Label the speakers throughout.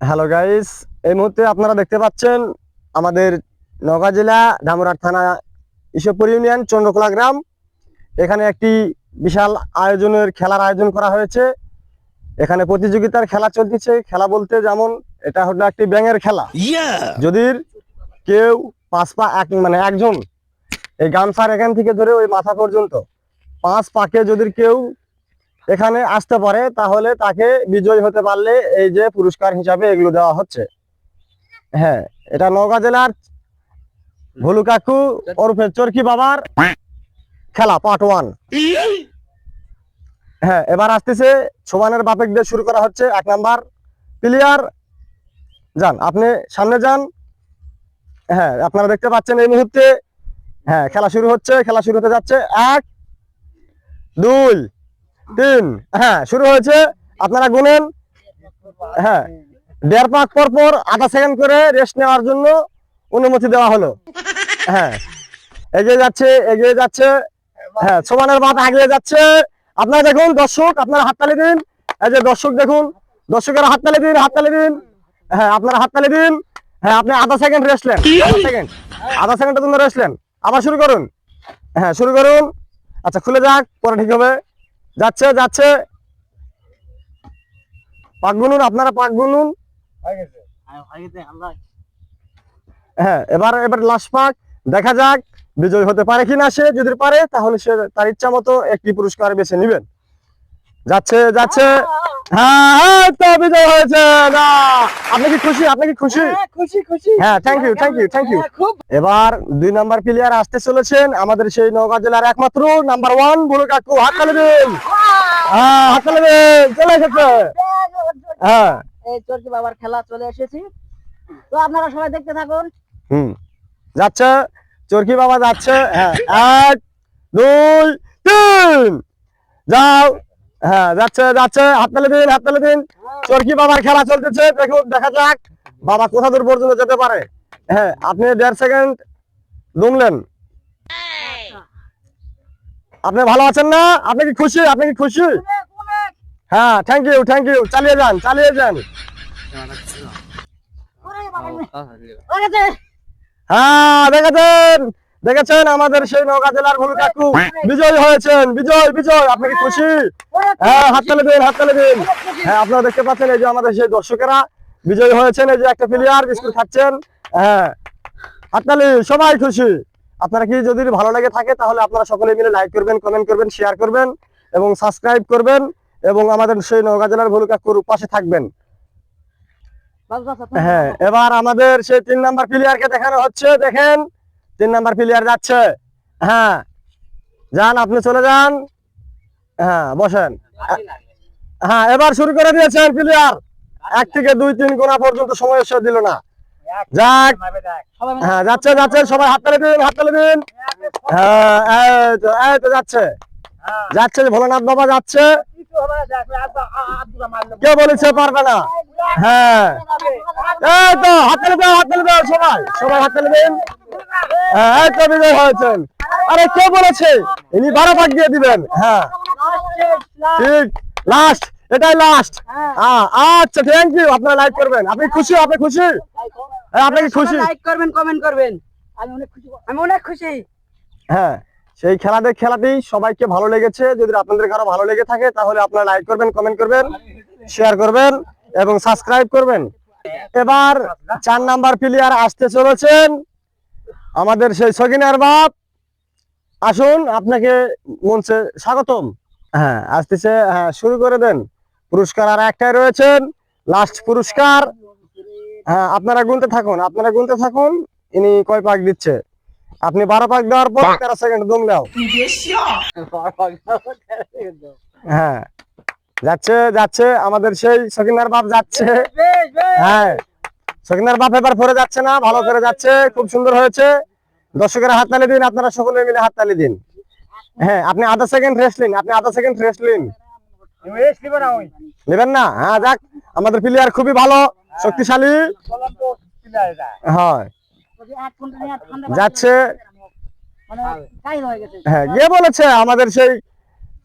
Speaker 1: Hello guys এই মুহূর্তে আপনারা দেখতে পাচ্ছেন আমাদের নওগাঁ জেলা ধামরাট থানা ইসবপুর ইউনিয়ন চন্দ্রকোলা গ্রাম। এখানে একটি বিশাল আয়োজনের খেলার আয়োজন করা হয়েছে। এখানে প্রতিযোগিতার খেলা চলতেছে। খেলা বলতে যেমন এটা হলো একটি ব্যাঙের খেলা। যদি কেউ পাঁচ পা এক মানে একজন এই গামছার এখান থেকে ধরে ওই মাথা পর্যন্ত। পাঁচ পাকে যদি কেউ এখানে আসতে পারে, তাহলে তাকে বিজয়ী হতে পারলে এই যে পুরস্কার হিসাবে এগুলো দেওয়া হচ্ছে। হ্যাঁ এটা নওগাঁ জেলার ভুলু কাকু ওরফে চরকি বাবার খেলা পার্ট ওয়ান হ্যাঁ এবার আসতেছে সোমানের বাপেক দিয়ে শুরু করা হচ্ছে, এক নাম্বার প্লেয়ার যান, আপনি সামনে যান। হ্যাঁ আপনারা দেখতে পাচ্ছেন এই মুহূর্তে হ্যাঁ খেলা শুরু হচ্ছে, খেলা শুরু হতে যাচ্ছে, এক, দুই। তিন। হ্যাঁ শুরু হয়েছে। আপনারা গুনেন। হ্যাঁ দেড় পাক পর পর আধা সেকেন্ড করে রেস্ট নেওয়ার জন্য অনুমতি দেওয়া হলো। হ্যাঁ এগিয়ে যাচ্ছে এগিয়ে যাচ্ছে। হ্যাঁ সমানের মাথা এগিয়ে যাচ্ছে। আপনারা দেখুন দর্শক আপনারা হাততালি দিন। এই যে দর্শক দেখুন দর্শকেরা হাততালি দিন হাততালি দিন। হ্যাঁ আপনারা হাততালি দিন। হ্যাঁ আপনি আধা সেকেন্ড রেস্ট নেন। আধা সেকেন্ড আধা সেকেন্ডের জন্য রেস্ট নেন। আবার শুরু করুন। হ্যাঁ শুরু করুন। আচ্ছা খুলে যাক পরে ঠিক হবে। যাচ্ছে যাচ্ছে। পাক গুনুন, আপনারা পাক গুনুন। হ্যাঁ এবার এবার লাস্ট পাক। দেখা যাক বিজয় হতে পারে কিনা সে। যদি পারে, তাহলে সে তার ইচ্ছা মতো একটি পুরস্কার বেছে নিবেন। যাচ্ছে যাচ্ছে। হ্যাঁ এই তো বিজয় হয়েছে না। আপনি কি খুশি? আপনি কি খুশি?
Speaker 2: খুশি খুশি।
Speaker 1: হ্যাঁ thank you thank you thank you এবার দুই নাম্বার প্লেয়ার আসতে চলেছেন আমাদের সেই নওগাঁ জেলার একমাত্র নাম্বার ওয়ান বুড়ো কাকু হাত তালে দিন হ্যাঁ হাত তালে দিন চলে এসেছে। হ্যাঁ।
Speaker 2: এই চরকি বাবার খেলা চলে এসেছি। তো আপনারা সবাই দেখতে থাকুন।
Speaker 1: হুম। যাচ্ছে চরকি বাবা যাচ্ছে হ্যাঁ এক দুই তিন। যাও। হ্যাঁ যাচ্ছে যাচ্ছে হাত তালে দিন হাত তালে দিন। চরকি বাবার খেলা চলতেছে দেখুন দেখা যাক বাবা কোথা দূর পর্যন্ত যেতে পারে। হ্যাঁ আপনি দেড় সেকেন্ড দুমলেন আপনি ভালো আছেন না? আপনি কি খুশি? আপনি কি খুশি? হ্যাঁ থ্যাংক ইউ থ্যাংক ইউ চালিয়ে যান চালিয়ে যান। হ্যাঁ। দেখেছেন দেখেছেন আমাদের সেই নৌকা জেলার ভুল কাকু? বিজয় হয়েছেন বিজয় বিজয় আপনি কি খুশি? হ্যাঁ হাততালি দিন হাততালি দিন। হ্যাঁ আপনারা দেখতে পাচ্ছেন এই যে আমাদের সেই দর্শকেরা বিজয় হয়েছেন এই যে একটা প্লেয়ার বিস্কুট খাচ্ছেন। হ্যাঁ হাততালি সবাই খুশি। আপনারা কি যদি ভালো লেগে থাকে তাহলে আপনারা সকলে মিলে লাইক করবেন কমেন্ট করবেন শেয়ার করবেন এবং সাবস্ক্রাইব করবেন এবং আমাদের সেই নৌকা জেলার ভুল কাকুর পাশে থাকবেন। হ্যাঁ এবার আমাদের সেই তিন নাম্বার প্লেয়ারকে দেখানো হচ্ছে দেখেন। তিন নাম্বার প্লেয়ার যাচ্ছে। হ্যাঁ। যান, আপনি চলে যান। হ্যাঁ বসেন। হ্যাঁ এবার শুরু করে দিয়েছেন প্লেয়ার এক থেকে দুই, তিন গোনা পর্যন্ত সময় সে দিল না। যাক। হ্যাঁ যাচ্ছে সবাই হাত তালে দিন, হাত দিন। হ্যাঁ এই তো যাচ্ছে। যাচ্ছে বাবা যাচ্ছে। বলেছে পারবে না। হ্যাঁ। এই তো, হাত সবাই। সবাই হাত তালে দিন। হ্যাঁ তো হয়েছেন। আরে কে বলেছে? ইনি বারো ভাগ দিয়ে দিবেন। হ্যাঁ। ঠিক। লাস্ট এটাই লাস্ট হ্যাঁ। আচ্ছা থ্যাংক ইউ আপনারা লাইক করবেন। আপনি খুশি আপনি খুশি? হ্যাঁ, আপনি কি খুশি?
Speaker 2: লাইক করবেন কমেন্ট করবেন। আমি অনেক খুশি। আমি অনেক খুশি।
Speaker 1: হ্যাঁ সেই খেলাতে খেলাতেই সবাইকে ভালো লেগেছে। যদি আপনাদের কারও ভালো লেগে থাকে তাহলে আপনারা লাইক করবেন কমেন্ট করবেন শেয়ার করবেন এবং সাবস্ক্রাইব করবেন। এবার চার নাম্বার প্লেয়ার আসতে চলেছেন। আমাদের সেই সগিনার বাপ। আসুন, আপনাকে মঞ্চে স্বাগতম। হ্যাঁ আসতেছে হ্যাঁ শুরু করে দেন। পুরস্কার আর একটাই রয়েছেন, লাস্ট পুরস্কার। হ্যাঁ আপনারা গুনতে থাকুন, আপনারা গুনতে থাকুন, ইনি কয় পাক দিচ্ছে? আপনি বারো পাক দেওয়ার পর তেরো সেকেন্ড দম দাও। হ্যাঁ যাচ্ছে যাচ্ছে, আমাদের সেই সকিনার বাপ যাচ্ছে। হ্যাঁ সকিনার বাপ এবার পরে যাচ্ছে না, ভালো করে যাচ্ছে, খুব সুন্দর হয়েছে। দর্শকেরা হাততালি দিন, আপনারা সকলে মিলে হাততালি দিন। হ্যাঁ আপনি আধা সেকেন্ড রেস্ট নিন, আপনি আধা সেকেন্ড রেস্ট নিন। নেবেন না? হ্যাঁ যাক, আমাদের প্লেয়ার খুবই ভালো, শক্তিশালী। হয়। যাচ্ছে।
Speaker 2: হ্যাঁ
Speaker 1: গিয়ে বলেছে? আমাদের সেই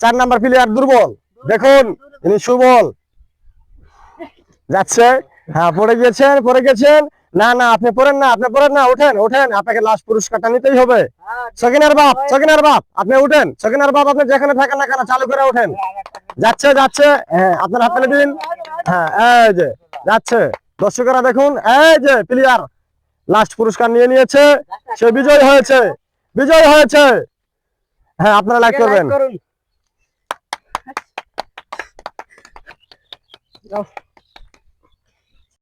Speaker 1: চার নাম্বার প্লেয়ার দুর্বল। দেখুন ইনি সুবল। যাচ্ছে। হ্যাঁ পড়ে গেছেন পড়ে গেছেন। না না আপনি পড়েন না আপনি পড়েন না ওঠেন ওঠেন আপনাকে লাস্ট পুরস্কারটা নিতেই হবে।
Speaker 2: হ্যাঁ,
Speaker 1: সকিনার বাপ সকিনার বাপ আপনি উঠেন। সকিনার বাপ আপনি যেখানে থাকেন না কেন চালু করে ওঠেন যাচ্ছে যাচ্ছে। হ্যাঁ আপনার হাত দিন। হ্যাঁ এই যে যাচ্ছে। দর্শকেরা দেখুন এই যে প্লেয়ার লাস্ট পুরস্কার নিয়ে নিয়েছে। সে বিজয় হয়েছে। বিজয় হয়েছে। হ্যাঁ আপনারা লাইক করবেন।